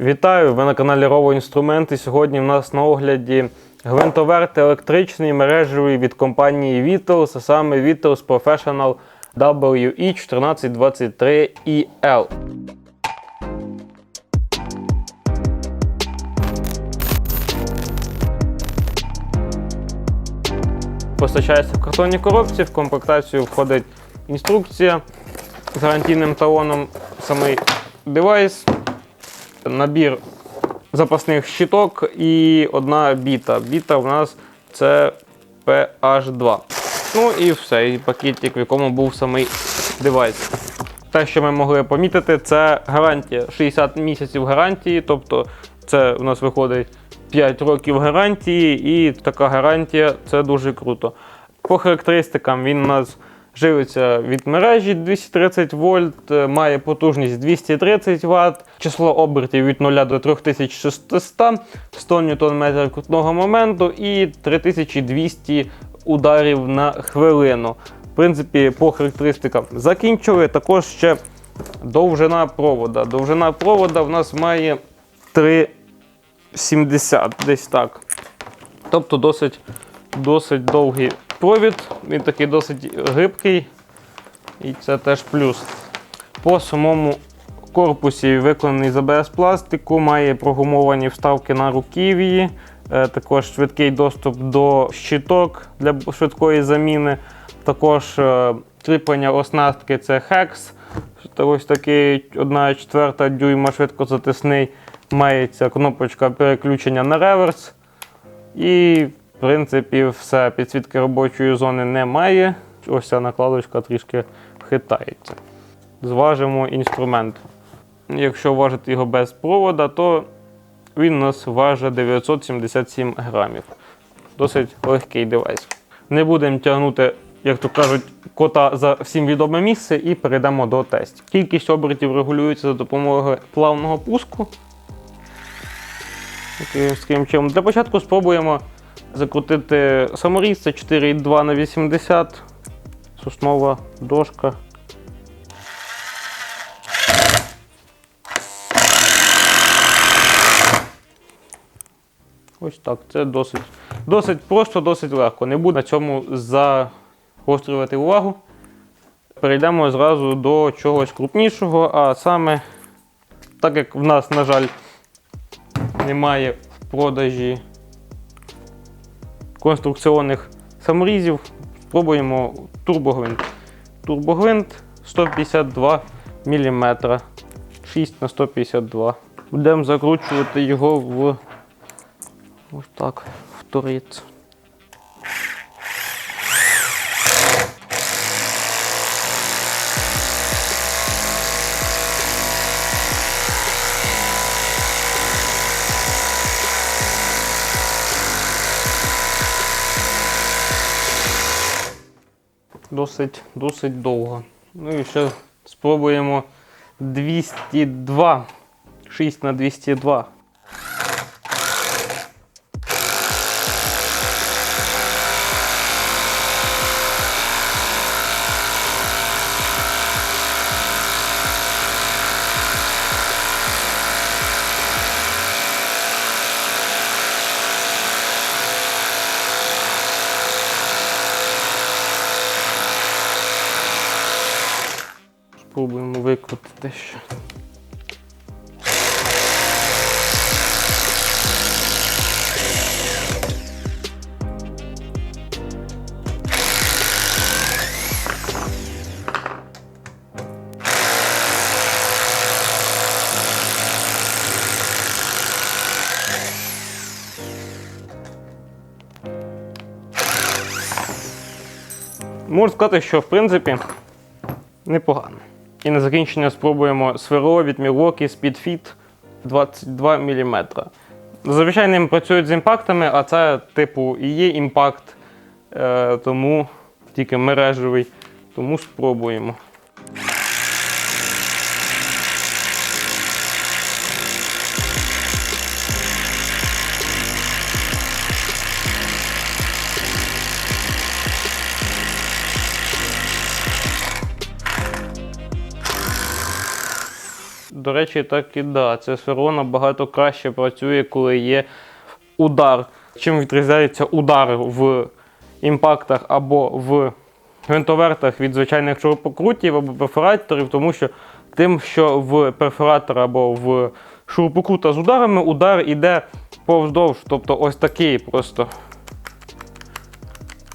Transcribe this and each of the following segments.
Вітаю! Ви на каналі Rovo Інструменти. Сьогодні в нас на огляді гвинтоверт електричний мережевий від компанії Vitals, а саме Vitals Professional WE1423EL. Постачається в картонній коробці, в комплектацію входить інструкція з гарантійним талоном, самий девайс, набір запасних щиток і одна біта. Біта в нас це PH2. Ну і все, і пакетик, в якому був самий девайс. Те, що ми могли помітити, це гарантія 60 місяців гарантії, тобто це у нас виходить 5 років гарантії, і така гарантія це дуже круто. По характеристикам він у нас живиться від мережі 230 вольт, е, має потужність 230 Вт, число обертів від 0 до 3600, 100 Нм крутного моменту і 3200 ударів на хвилину. В принципі, по характеристикам закінчили. Також ще довжина провода. Довжина провода в нас має 3,70 десь так. Тобто досить, досить довгий провід, він такий досить гибкий, і це теж плюс. По самому корпусі виконаний з АБС пластику, має прогумовані вставки на руків'ї, е, також швидкий доступ до щиток для швидкої заміни. Також е, кріплення оснастки це хекс. Ось такий 1,4 дюйма швидкозатисний. Мається кнопочка переключення на реверс. І, в принципі, все. Підсвітки робочої зони немає. Ось ця накладочка трішки хитається. Зважимо інструмент. Якщо важити його без провода, то він у нас важить 977 грамів. Досить легкий девайс. Не будемо тягнути, як то кажуть, кота за всім відоме місце і перейдемо до тестів. Кількість обертів регулюється за допомогою плавного пуску. Таким чином. Для початку спробуємо закрутити саморіз, це 4,2 на 80 соснова дошка. Ось так. Це досить, досить просто, досить легко. Не буду на цьому загострювати увагу. Перейдемо зразу до чогось крупнішого, а саме, так як в нас, на жаль, немає в продажі конструкціонних саморізів, спробуємо турбогвинт. Турбогвинт 152 мм. 6 на 152 Будемо закручувати його в ось так, в торіц. Досить, досить довго. Ну і ще спробуємо 202. 6 на 202. Спробуємо викрутити ще. Можу сказати, що в принципі непогано. І на закінчення спробуємо сверло від Milwaukee Speedfit 22 мм. Зазвичай ним працюють з імпактами, а це типу і є імпакт, е, тому тільки мережевий. Тому спробуємо. До речі, так і да. Це сверло набагато краще працює, коли є удар. Чим відрізняється удар в імпактах або в гвинтовертах від звичайних шурупокрутів або перфораторів, тому що тим, що в перфоратора або в шурупокрута з ударами, удар іде повздовж, тобто ось такий просто.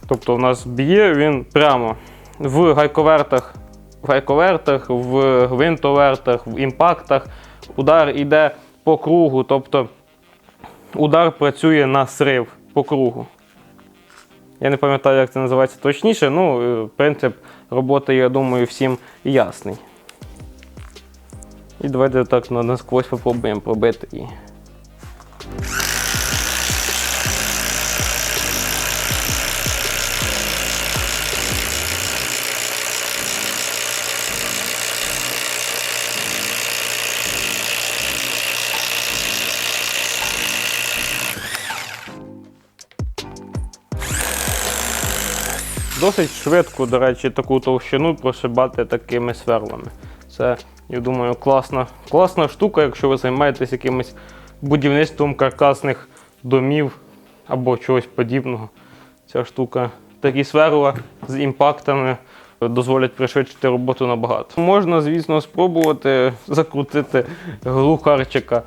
Тобто у нас б'є він прямо в гайковертах, в гайковертах, в гвинтовертах, в імпактах. Удар іде по кругу, тобто удар працює на срив по кругу. Я не пам'ятаю, як це називається точніше, ну, е, принцип роботи, я думаю, всім ясний. І давайте так на- насквозь попробуємо пробити її. Досить швидко, до речі, таку товщину прошибати такими сверлами. Це, я думаю, класна, класна штука, якщо ви займаєтесь якимось будівництвом каркасних домів або чогось подібного. Ця штука, такі сверла з імпактами дозволять пришвидшити роботу набагато. Можна, звісно, спробувати закрутити глухарчика.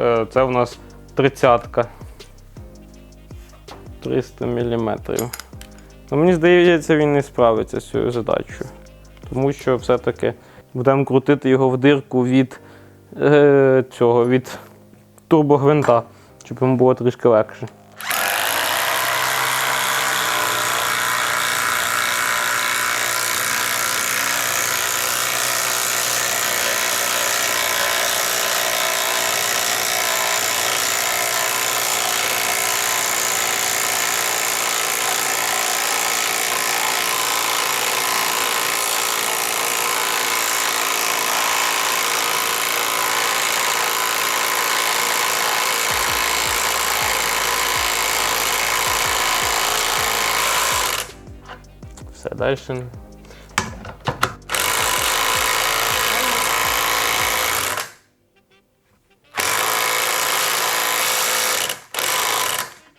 Е, Це в нас тридцятка. 300 мм. Ну, мені здається, він не справиться з цією задачею. Тому що все-таки будемо крутити його в дирку від е, цього, від турбогвинта, щоб йому було трішки легше. Далі.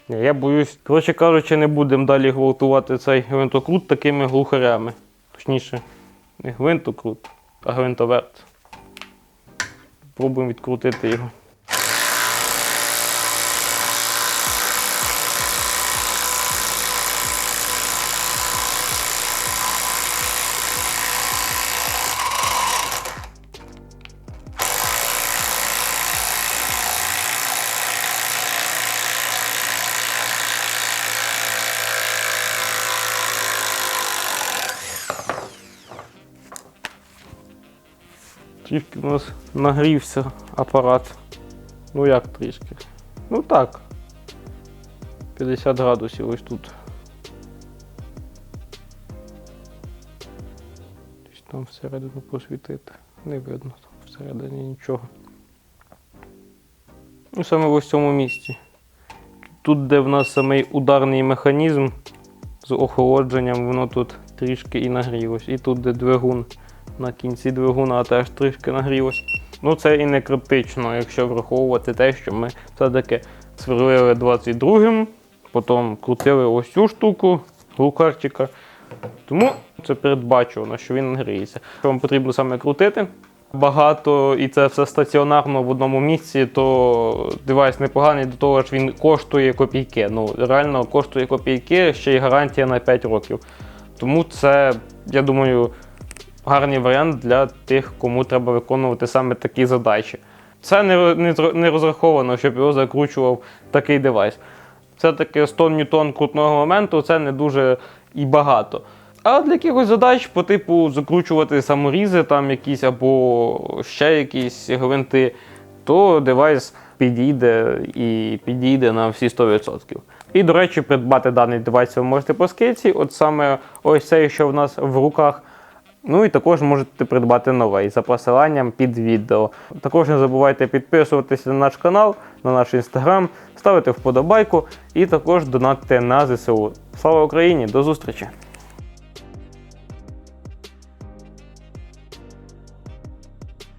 Я боюсь, коротше кажучи, не будемо далі гвалтувати цей гвинтокрут такими глухарями. Точніше, не гвинтокрут, а гвинтоверт. Пробуємо відкрутити його. Трішки у нас нагрівся апарат. Ну як трішки? Ну так. 50 градусів ось тут. Десь там всередину посвітити. Не видно там всередині нічого. Ну, саме в ось цьому місці. Тут, де в нас самий ударний механізм з охолодженням, воно тут трішки і нагрілось. І тут, де двигун на кінці двигуна теж трішки нагрілось. Ну це і не критично, якщо враховувати те, що ми все-таки сверлили 22-м, потім крутили ось цю штуку, глукарчика. Тому це передбачувано, що він нагріється. Якщо вам потрібно саме крутити багато і це все стаціонарно в одному місці, то девайс непоганий, до того ж він коштує копійки. Ну, реально коштує копійки, ще й гарантія на 5 років. Тому це, я думаю, гарний варіант для тих, кому треба виконувати саме такі задачі. Це не, не, не розраховано, щоб його закручував такий девайс. Все-таки 100 ньютон крутного моменту це не дуже і багато. А для якихось задач по типу закручувати саморізи там якісь або ще якісь гвинти, то девайс підійде і підійде на всі 100%. І, до речі, придбати даний девайс ви можете по скидці, от саме ось цей, що в нас в руках. Ну і також можете придбати новий за посиланням під відео. Також не забувайте підписуватися на наш канал, на наш інстаграм, ставити вподобайку і також донатити на ЗСУ. Слава Україні! До зустрічі!